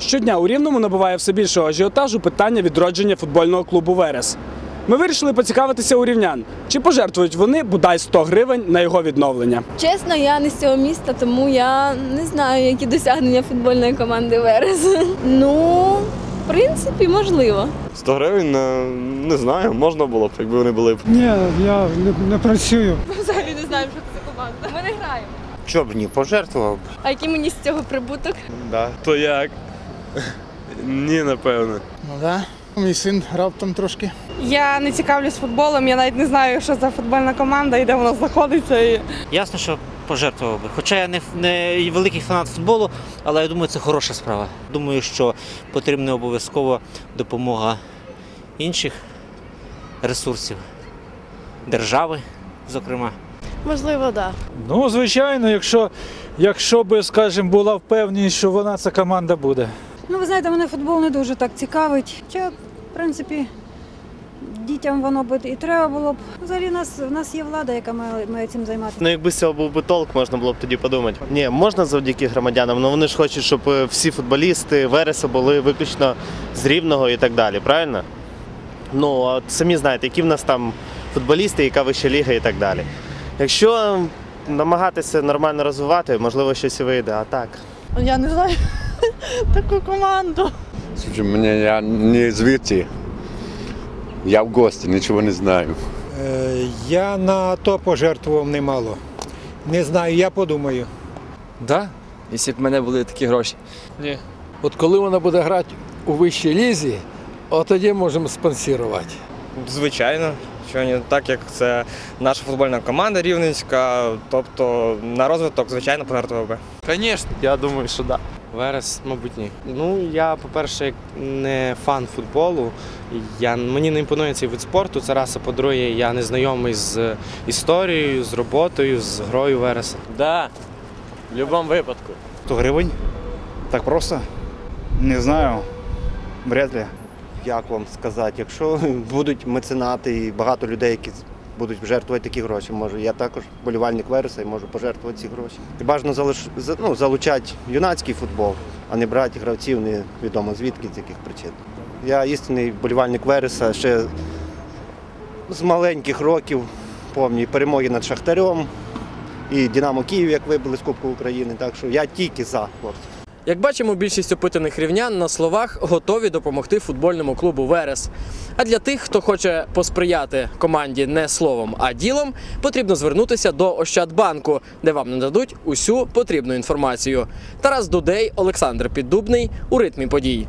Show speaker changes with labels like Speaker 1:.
Speaker 1: Щодня у Рівному набуває все більшого ажіотажу питання відродження футбольного клубу Верес. Ми вирішили поцікавитися у рівнян, чи пожертвують вони бодай 100 гривень на його відновлення.
Speaker 2: Чесно, я не з цього міста, тому я не знаю, які досягнення футбольної команди Верес. Ну, в принципі, можливо.
Speaker 3: 100 гривень е, не знаю, можна було б, якби вони були б.
Speaker 4: Ні, я не, не працюю.
Speaker 2: Взагалі не знаємо, що це команда. Ми не граємо.
Speaker 5: Що б ні, пожертвував б.
Speaker 2: А який мені з цього прибуток?
Speaker 3: Да. То як? Ні, напевно.
Speaker 4: Ну да. Мій син грав там трошки.
Speaker 6: Я не цікавлюсь футболом, я навіть не знаю, що за футбольна команда і де вона знаходиться. І...
Speaker 7: Ясно, що пожертвував би. Хоча я не, не великий фанат футболу, але я думаю, це хороша справа. Думаю, що потрібна обов'язково допомога інших ресурсів, держави, зокрема.
Speaker 2: Можливо, так. Да.
Speaker 8: Ну, звичайно, якщо, якщо би, скажімо, була впевненість, що вона ця команда буде.
Speaker 9: Ну, ви знаєте, мене футбол не дуже так цікавить. Хоча, в принципі, дітям воно б і треба було б. Взагалі, в нас, в нас є влада, яка має, має цим займатися.
Speaker 10: Ну, якби з цього був би толк, можна було б тоді подумати. Ні, можна завдяки громадянам, але вони ж хочуть, щоб е, всі футболісти Вереса були виключно з рівного і так далі, правильно? Ну, от самі знаєте, які в нас там футболісти, яка вища ліга і так далі. Якщо намагатися нормально розвивати, можливо, щось і вийде, а так.
Speaker 6: Я не знаю таку команду.
Speaker 11: Слушай, мне я не звідти. Я в гості, нічого не знаю.
Speaker 4: Е, Я на то пожертвував немало. Не знаю, я подумаю.
Speaker 12: Да, якщо б в мене були такі гроші.
Speaker 13: Ні. От коли вона буде грати у вищій лізі, от тоді можемо спонсорувати.
Speaker 3: Звичайно, що ні, так як це наша футбольна команда рівненська, тобто на розвиток, звичайно, пожертвував би.
Speaker 13: Звісно.
Speaker 10: Я думаю, що так.
Speaker 5: Верес, мабуть, ні. Ну, я, по-перше, не фан футболу. Я, мені не імпонує цей вид спорту. Це раз, а по-друге, я не знайомий з історією, з роботою, з грою Вереса.
Speaker 12: Да, в будь-якому випадку.
Speaker 10: 100 гривень? Так просто? Не знаю. Вряд ли.
Speaker 5: Як вам сказати, якщо будуть меценати і багато людей, які будуть жертвувати такі гроші, можу. Я також болівальник Вереса і можу пожертвувати ці гроші. І бажано залиш... ну, залучати юнацький футбол, а не брати гравців невідомо звідки, з яких причин. Я істинний болівальник Вереса ще з маленьких років, пам'ятаю перемоги над Шахтарем і Динамо Київ, як вибили з Кубку України. Так що я тільки за хлопці.
Speaker 12: Як бачимо, більшість опитаних рівнян на словах готові допомогти футбольному клубу Верес. А для тих, хто хоче посприяти команді не словом, а ділом, потрібно звернутися до Ощадбанку, де вам нададуть усю потрібну інформацію. Тарас Дудей, Олександр Піддубний у ритмі подій.